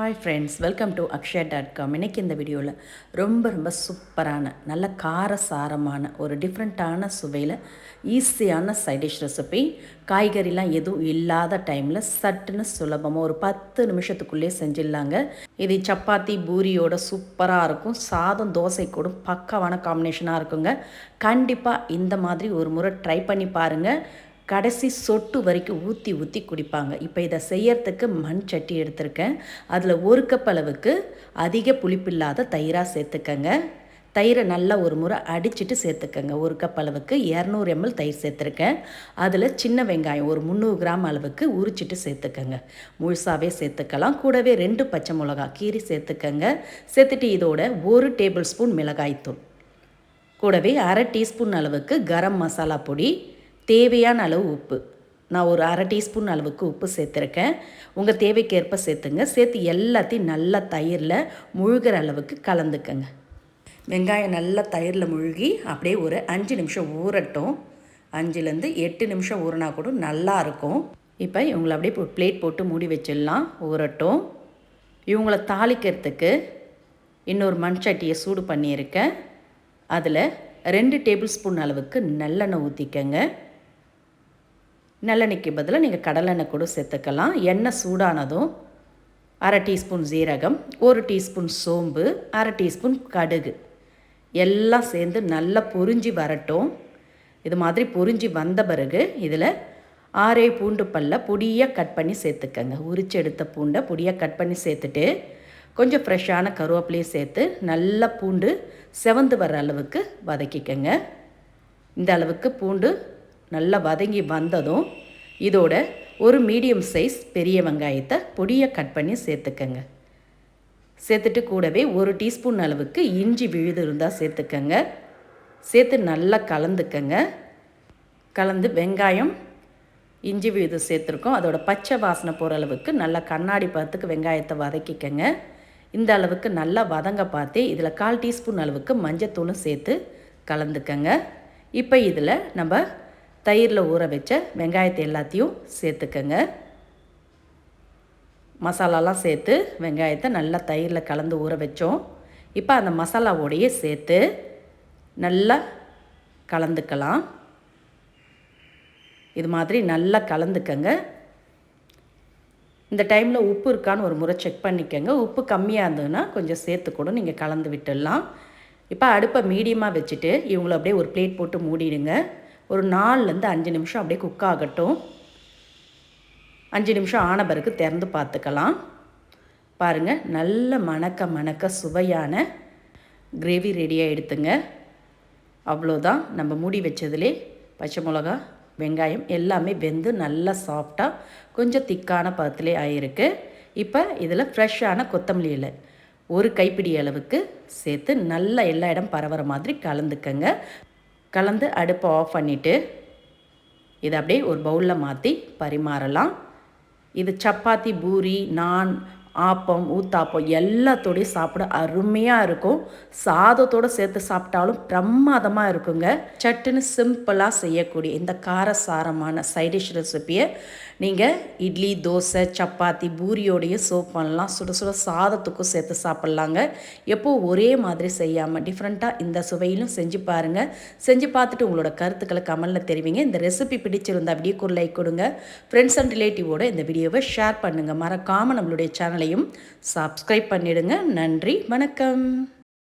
Hi friends welcome to Akshaya dot com இன்றைக்கி இந்த வீடியோவில் ரொம்ப ரொம்ப சூப்பரான நல்ல காரசாரமான ஒரு டிஃப்ரெண்ட்டான சுவையில் ஈஸியான சைடிஷ் ரெசிபி காய்கறிலாம் எதுவும் இல்லாத டைமில் சட்டுன்னு சுலபமாக ஒரு பத்து நிமிஷத்துக்குள்ளேயே செஞ்சிடலாங்க. இது சப்பாத்தி பூரியோட சூப்பராக இருக்கும். சாதம் தோசை கூட பக்காவான காம்பினேஷனாக இருக்குங்க. கண்டிப்பாக இந்த மாதிரி ஒரு முறை ட்ரை பண்ணி பாருங்கள் கடைசி சொட்டு வரைக்கும் ஊற்றி ஊற்றி குடிப்பாங்க. இப்போ இதை செய்யறதுக்கு மண் சட்டி எடுத்திருக்கேன். அதில் ஒரு கப் அளவுக்கு அதிக புளிப்பில்லாத தயிராக சேர்த்துக்கங்க. தயிரை நல்லா ஒரு முறை அடிச்சுட்டு சேர்த்துக்கங்க. ஒரு கப் அளவுக்கு இரநூறு எம்எல் தயிர் சேர்த்துருக்கேன். அதில் சின்ன வெங்காயம் ஒரு முந்நூறு கிராம் அளவுக்கு உரிச்சிட்டு சேர்த்துக்கங்க. முழுசாகவே சேர்த்துக்கலாம். கூடவே ரெண்டு பச்சை மிளகா கீரி சேர்த்துக்கங்க. சேர்த்துட்டு இதோட ஒரு டேபிள் ஸ்பூன் மிளகாய்த்தூள். கூடவே அரை டீஸ்பூன் அளவுக்கு கரம் மசாலா பொடி. தேவையான அளவு உப்பு. நான் ஒரு அரை டீஸ்பூன் அளவுக்கு உப்பு சேர்த்துருக்கேன். உங்கள் தேவைக்கேற்ப சேர்த்துங்க. சேர்த்து எல்லாத்தையும் நல்லா தயிரில் முழுகிற அளவுக்கு கலந்துக்கங்க. வெங்காயம் நல்லா தயிரில் முழுகி அப்படியே ஒரு அஞ்சு நிமிஷம் ஊறட்டும். அஞ்சுலேருந்து எட்டு நிமிஷம் ஊறினா கூட நல்லா இருக்கும். இப்போ இவங்களை அப்படியே பிளேட் போட்டு மூடி வச்சிடலாம். ஊறட்டும். இவங்களை தாளிக்கிறதுக்கு இன்னொரு மண் சட்டியை சூடு பண்ணியிருக்கேன். அதில் ரெண்டு டேபிள் ஸ்பூன் அளவுக்கு நல்லெண்ணெய் ஊற்றிக்கங்க நல்லெண்ணெய்க்கு பதிலாக நீங்கள் கடலெண்ணெய் கூட சேர்த்துக்கலாம். எண்ணெய் சூடானதும் அரை டீஸ்பூன் ஜீரகம் ஒரு டீஸ்பூன் சோம்பு அரை டீஸ்பூன் கடுகு. எல்லாம் சேர்ந்து நல்லா பொறிஞ்சி வரட்டும். இது மாதிரி பொறிஞ்சி வந்த பிறகு இதில் ஆறே பூண்டு பல்ல பொடியாக கட் பண்ணி சேர்த்துக்கங்க. உரிச்சு எடுத்த பூண்டை பொடியாக கட் பண்ணி சேர்த்துட்டு கொஞ்சம் ஃப்ரெஷ்ஷான கருவேப்பிலையும் சேர்த்து நல்லா பூண்டு செவந்து வர அளவுக்கு வதக்கிக்கங்க. இந்த அளவுக்கு பூண்டு நல்லா வதங்கி வந்ததும் இதோட ஒரு மீடியம் சைஸ் பெரிய வெங்காயத்தை பொடியை கட் பண்ணி சேர்த்துக்கங்க. சேர்த்துட்டு கூடவே ஒரு டீஸ்பூன் அளவுக்கு இஞ்சி விழுது இருந்தால் சேர்த்துக்கங்க. சேர்த்து நல்லா கலந்துக்கங்க. கலந்து வெங்காயம் இஞ்சி விழுது சேர்த்துருக்கோம். அதோட பச்சை வாசனை போகிற அளவுக்கு நல்லா கண்ணாடி பார்த்துக்கு வெங்காயத்தை வதக்கிக்கங்க. இந்த அளவுக்கு நல்லா வதங்க பார்த்து இதில் கால் டீஸ்பூன் அளவுக்கு மஞ்சத்தூளும் சேர்த்து கலந்துக்கங்க. இப்போ இதில் நம்ம தயிரில் ஊற வச்ச வெங்காயத்தை எல்லாத்தையும் சேர்த்துக்கங்க. மசாலாலாம் சேர்த்து வெங்காயத்தை நல்லா தயிரில் கலந்து ஊற வச்சோம். இப்போ அந்த மசாலாவோடையே சேர்த்து நல்லா கலந்துக்கலாம். இது மாதிரி நல்லா கலந்துக்கங்க. இந்த டைமில் உப்பு இருக்கான்னு ஒரு முறை செக் பண்ணிக்கோங்க. உப்பு கம்மியாக இருந்ததுன்னா கொஞ்சம் சேர்த்து கூட நீங்கள் கலந்து விட்டுடலாம். இப்போ அடுப்பை மீடியமாக வச்சுட்டு இவங்கள அப்படியே ஒரு பிளேட் போட்டு மூடிடுங்க. ஒரு நாலுலேருந்து அஞ்சு நிமிஷம் அப்படியே குக் ஆகட்டும். அஞ்சு நிமிஷம் ஆன பிறகு திறந்து பார்த்துக்கலாம். பாருங்கள் நல்ல மணக்க மணக்க சுவையான கிரேவி ரெடியாக எடுத்துங்க. அவ்வளோதான் நம்ம மூடி வச்சதுலே பச்சை மிளகா வெங்காயம் எல்லாமே வெந்து நல்லா சாஃப்டாக கொஞ்சம் திக்கான பதத்திலே ஆகிருக்கு இப்போ இதில் ஃப்ரெஷ்ஷான கொத்தமல்லி இலை ஒரு கைப்பிடி அளவுக்கு சேர்த்து நல்லா எல்லா இடம் பரவுற மாதிரி கலந்துக்கங்க. கலந்து அடுப்பை ஆஃப் பண்ணிவிட்டு இதை அப்படியே ஒரு பவுலில் மாற்றி பரிமாறலாம். இது சப்பாத்தி பூரி நான் ஆப்பம் ஊத்தாப்பம் எல்லாத்தோடையும் சாப்பிட அருமையாக இருக்கும். சாதத்தோடு சேர்த்து சாப்பிட்டாலும் பிரமாதமாக இருக்குங்க. சட்டுன்னு சிம்பிளாக செய்யக்கூடிய இந்த காரசாரமான சைடிஷ் ரெசிப்பியை நீங்கள் இட்லி தோசை சப்பாத்தி பூரியோடையும் சோப் பண்ணலாம். சுட சுட சாதத்துக்கும் சேர்த்து சாப்பிட்லாங்க. எப்போ ஒரே மாதிரி செய்யாமல் டிஃப்ரெண்ட்டாக இந்த சுவையிலும் செஞ்சு பாருங்கள் செஞ்சு பார்த்துட்டு உங்களோட கருத்துக்களை கமலில் தெரிவிங்க. இந்த ரெசிபி பிடிச்சிருந்தா வீடியோக்கு ஒரு லைக் கொடுங்க. ஃப்ரெண்ட்ஸ் அண்ட் ரிலேட்டிவோட இந்த வீடியோவை ஷேர் பண்ணுங்கள் மறக்காமல் நம்மளுடைய சேனல் சேனலையும் சப்ஸ்கிரைப் பண்ணிடுங்க. நன்றி வணக்கம்.